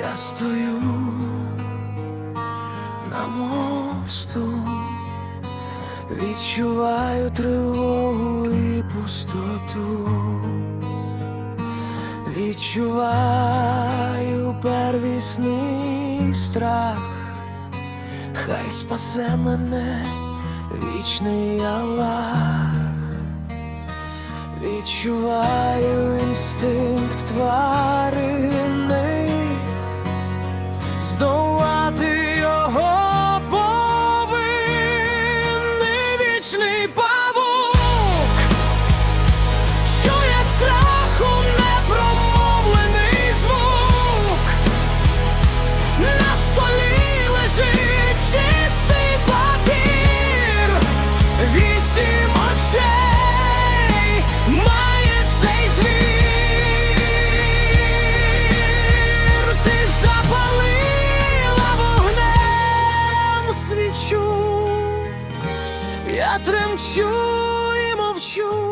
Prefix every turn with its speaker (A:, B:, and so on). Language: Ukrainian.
A: Я стою на мосту, відчуваю тривогу і пустоту, відчуваю первісний страх, хай спасе мене вічний Аллах. Відчуваю інстинкт тварини, no я тремчу і мовчу.